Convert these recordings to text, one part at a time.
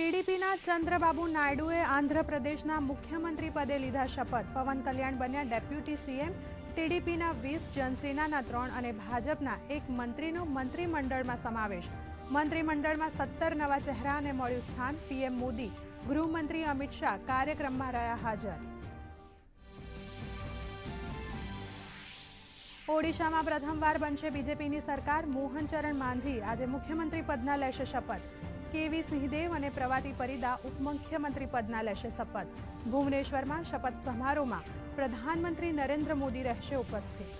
ટીડીપીના ચંદ્રબાબુ નાયડુએ આંધ્રપ્રદેશના મુખ્યમંત્રી પદે લીધા શપથ. પવન કલ્યાણ બન્યા ડેપ્યુટી સીએમ, ટીડીપીના વીસ જનસેનાના ત્રણ અને ભાજપના એક મંત્રીનો મંત્રીમંડળમાં સમાવેશ. મંત્રીમંડળમાં સત્તર નવા ચહેરાને મળ્યું સ્થાન, પીએમ મોદી, ગૃહમંત્રી અમિત શાહ કાર્યક્રમમાં રહ્યા હાજર. ઓડિશામાં પ્રથમવાર બનશે બીજેપીની સરકાર મોહન ચરણ માંઝી આજે મુખ્યમંત્રી પદના લેશે શપથ. કેવી સિંહદેવ અને પ્રવાતી પરિદા ઉપમુખ્યમંત્રી પદના લેશે શપથ. ભુવનેશ્વરમાં શપથ સમારોહમાં પ્રધાનમંત્રી નરેન્દ્ર મોદી રહેશે ઉપસ્થિત.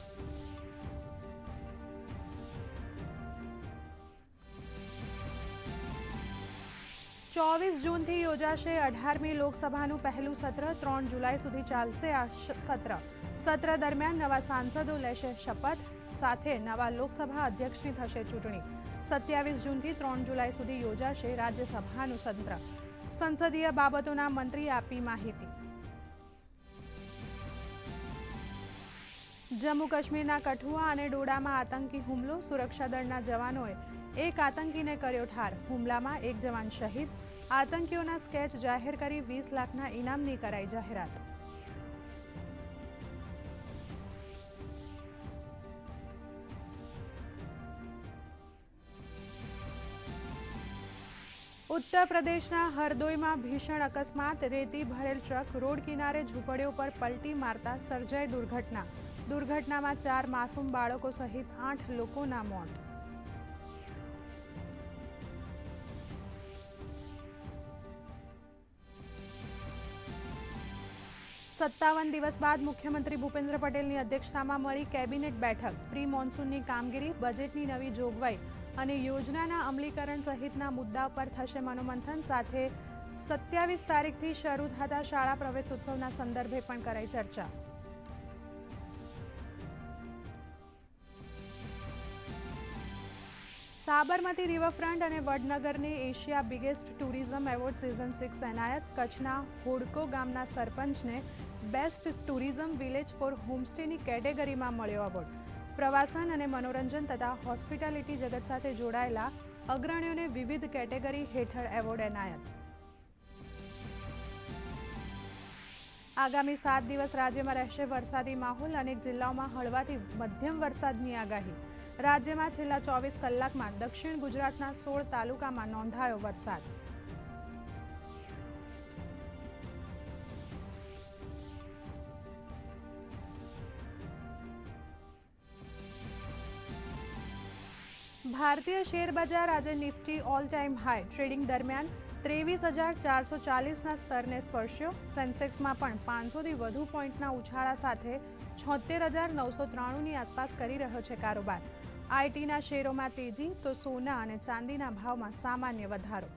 ચોવીસ જૂનથી યોજાશે અઢારમી લોકસભાનું પહેલું સત્ર. ત્રણ જુલાઈ સુધી ચાલશે આ સત્ર. સત્ર દરમિયાન નવા સાંસદો લેશે શપથ. સાથે નવા લોકસભા અધ્યક્ષની થશે ચૂંટણી. સત્યાવીસ જૂનથી ત્રણ જુલાઈ સુધી યોજાશે રાજ્યસભાનું સત્ર. સંસદીય બાબતોના મંત્રી આપી માહિતી. જમ્મુ કાશ્મીરના કઠુઆ અને ડોડામાં આતંકી હુમલો, સુરક્ષા દળના જવાનોએ એક આતંકીને કર્યો ઠાર. હુમલામાં એક જવાન શહીદ. આતંકીઓના સ્કેચ જાહેર કરી વીસ લાખના ઇનામની કરાઈ જાહેરાત. ઉત્તર પ્રદેશના હરદોઈમાં ભીષણ અકસ્માત. રેતી ભરેલ ટ્રક રોડ કિનારે ઝૂંપડીઓ પર પલટી મારતા સર્જાઈ દુર્ઘટના. દુર્ઘટનામાં ચાર માસૂમ બાળકો સહિત આઠ લોકોના મોત. સત્તાવન દિવસ બાદ મુખ્યમંત્રી ભૂપેન્દ્ર પટેલની અધ્યક્ષતામાં મળી કેબિનેટ બેઠક. પ્રી મોન્સૂનની કામગીરી, બજેટની નવી જોગવાઈ અને યોજનાના અમલીકરણ સહિતના મુદ્દા પર થશે મનોમંથન. સાથે સત્યાવીસ તારીખથી શરૂ થતા શાળા પ્રવેશોત્સવના સંદર્ભે પણ કરાઈ ચર્ચા. સાબરમતી રિવરફ્રન્ટ અને વડનગરની Asia biggest tourism award season six એનાયત કચ્છના હોડકો ગામના સરપંચને બેસ્ટ ટુરિઝમ વિલેજ ફોર હોમસ્ટેની કેટેગરીમાં મળ્યો એવોર્ડ. પ્રવાસન અને મનોરંજન તથા હોસ્પિટાલિટી જગત સાથે જોડાયેલા અગ્રણીઓને વિવિધ કેટેગરી હેઠળ એવોર્ડ એનાયત. આગામી સાત દિવસ રાજ્યમાં રહેશે વરસાદી માહોલ અનેક જિલ્લાઓમાં હળવાથી મધ્યમ વરસાદની આગાહી. રાજ્યમાં છેલ્લા ચોવીસ કલાકમાં દક્ષિણ ગુજરાતના સોળ તાલુકામાં નોંધાયો વરસાદ. ભારતીય શેર બજાર આજે Nifty all time high trading દરમિયાન ત્રેવીસ હજાર ચારસો ચાલીસના સ્તરને સ્પર્શ્યો. સેન્સેક્સમાં પણ પાંચસોથી વધુ પોઈન્ટના ઉછાળા સાથે છોતેર હજાર નવસો ત્રાણુંની આસપાસ કરી રહ્યો છે કારોબાર. આઈટીના શેરોમાં તેજી, તો સોના અને ચાંદીના ભાવમાં સામાન્ય વધારો.